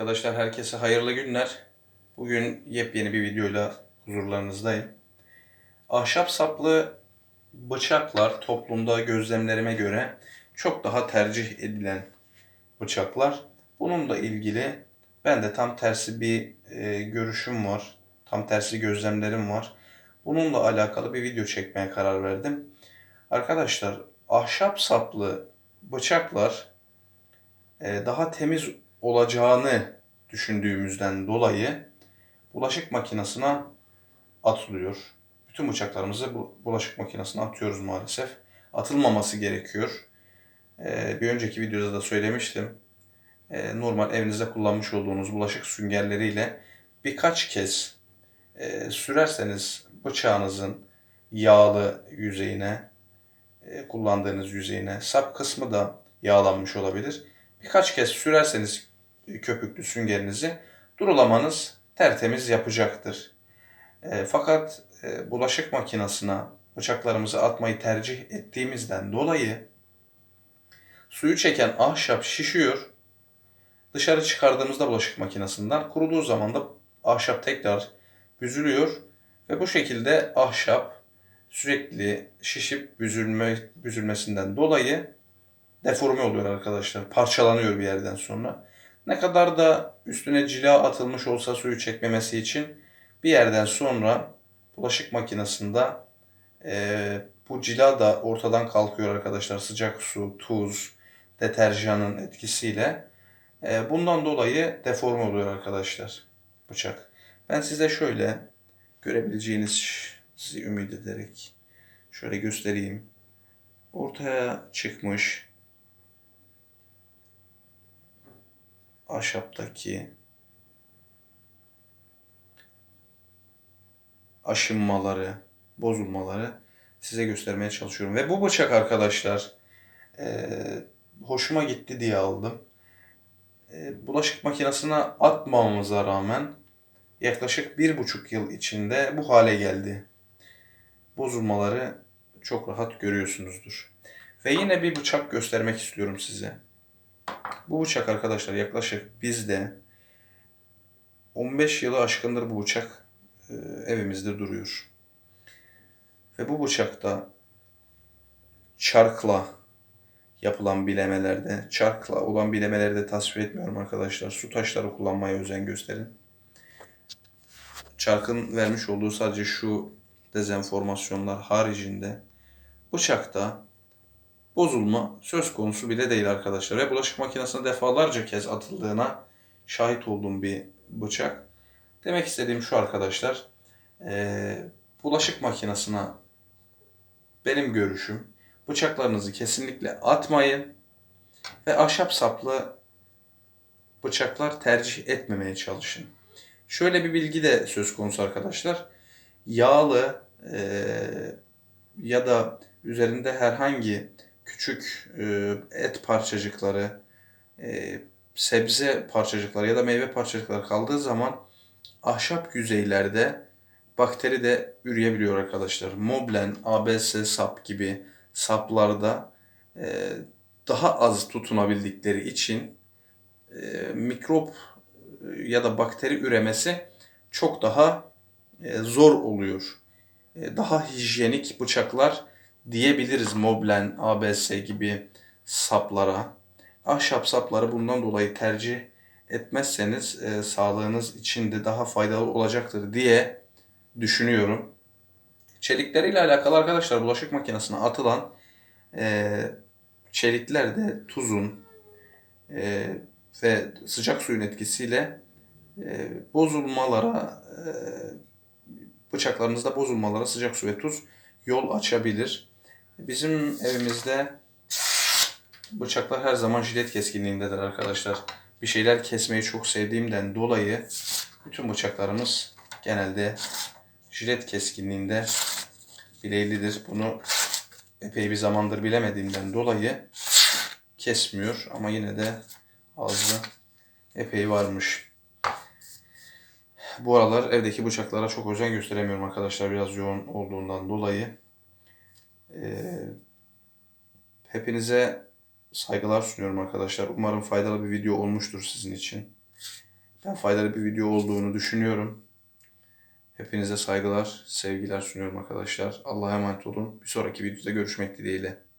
Arkadaşlar herkese hayırlı günler. Bugün yepyeni bir videoyla huzurlarınızdayım. Ahşap saplı bıçaklar toplumda gözlemlerime göre çok daha tercih edilen bıçaklar. Bununla ilgili ben de tam tersi bir e, görüşüm var. Tam tersi gözlemlerim var. Bununla alakalı bir video çekmeye karar verdim. Arkadaşlar ahşap saplı bıçaklar e, daha temiz olacağını düşündüğümüzden dolayı bulaşık makinesine atılıyor. Bütün bıçaklarımızı bu bulaşık makinesine atıyoruz maalesef. Atılmaması gerekiyor. Ee, bir önceki videoda da söylemiştim. Ee, normal evinizde kullanmış olduğunuz bulaşık süngerleriyle birkaç kez e, sürerseniz bıçağınızın yağlı yüzeyine, e, kullandığınız yüzeyine, sap kısmı da yağlanmış olabilir. Birkaç kez sürerseniz köpüklü süngerinizi durulamanız tertemiz yapacaktır. E, fakat e, bulaşık makinesine bıçaklarımızı atmayı tercih ettiğimizden dolayı suyu çeken ahşap şişiyor. Dışarı çıkardığımızda bulaşık makinesinden kuruduğu zaman da ahşap tekrar büzülüyor ve bu şekilde ahşap sürekli şişip büzülme, büzülmesinden dolayı deforme oluyor arkadaşlar. Parçalanıyor bir yerden sonra. Ne kadar da üstüne cila atılmış olsa suyu çekmemesi için bir yerden sonra bulaşık makinesinde e, bu cila da ortadan kalkıyor arkadaşlar. Sıcak su, tuz, deterjanın etkisiyle. E, bundan dolayı deforme oluyor arkadaşlar bıçak. Ben size şöyle görebileceğiniz sizi ümit ederek şöyle göstereyim. Ortaya çıkmış ahşaptaki aşınmaları, bozulmaları size göstermeye çalışıyorum. Ve bu bıçak arkadaşlar e, hoşuma gitti diye aldım. E, bulaşık makinesine atmamamıza rağmen yaklaşık bir buçuk yıl içinde bu hale geldi. Bozulmaları çok rahat görüyorsunuzdur. Ve yine bir bıçak göstermek istiyorum size. Bu bıçak arkadaşlar yaklaşık bizde 15 yılı aşkındır bu bıçak e, evimizde duruyor. Ve bu bıçakta çarkla yapılan bilemelerde, çarkla olan bilemelerde tasvir etmiyorum arkadaşlar. Su taşları kullanmaya özen gösterin. Çarkın vermiş olduğu sadece şu dezenformasyonlar haricinde bıçakta bozulma söz konusu bile değil arkadaşlar. Ve bulaşık makinesine defalarca kez atıldığına şahit olduğum bir bıçak. Demek istediğim şu arkadaşlar. E, bulaşık makinesine benim görüşüm bıçaklarınızı kesinlikle atmayın ve ahşap saplı bıçaklar tercih etmemeye çalışın. Şöyle bir bilgi de söz konusu arkadaşlar. Yağlı e, ya da üzerinde herhangi küçük e, et parçacıkları, e, sebze parçacıkları ya da meyve parçacıkları kaldığı zaman ahşap yüzeylerde bakteri de üreyebiliyor arkadaşlar. Moblen, ABS sap gibi saplarda e, daha az tutunabildikleri için mikrop ya da bakteri üremesi çok daha zor oluyor. Daha hijyenik bıçaklar diyebiliriz Moblen, ABS gibi saplara. Ahşap sapları bundan dolayı tercih etmezseniz e, sağlığınız için de daha faydalı olacaktır diye düşünüyorum. Çelikleriyle alakalı arkadaşlar bulaşık makinesine atılan e, çelikler de tuzun e, ve sıcak suyun etkisiyle e, bozulmalara e, bıçaklarınızda bozulmalara sıcak su ve tuz yol açabilir. Bizim evimizde bıçaklar her zaman jilet keskinliğindedir arkadaşlar. Bir şeyler kesmeyi çok sevdiğimden dolayı bütün bıçaklarımız genelde jilet keskinliğinde bileylidir. Bunu epey bir zamandır bilemediğimden dolayı kesmiyor ama yine de ağzı epey varmış. Bu aralar evdeki bıçaklara çok özen gösteremiyorum arkadaşlar biraz yoğun olduğundan dolayı. Ee, hepinize saygılar sunuyorum arkadaşlar. Umarım faydalı bir video olmuştur sizin için. Ben faydalı bir video olduğunu düşünüyorum. Hepinize saygılar, sevgiler sunuyorum arkadaşlar. Allah'a emanet olun. Bir sonraki videoda görüşmek dileğiyle.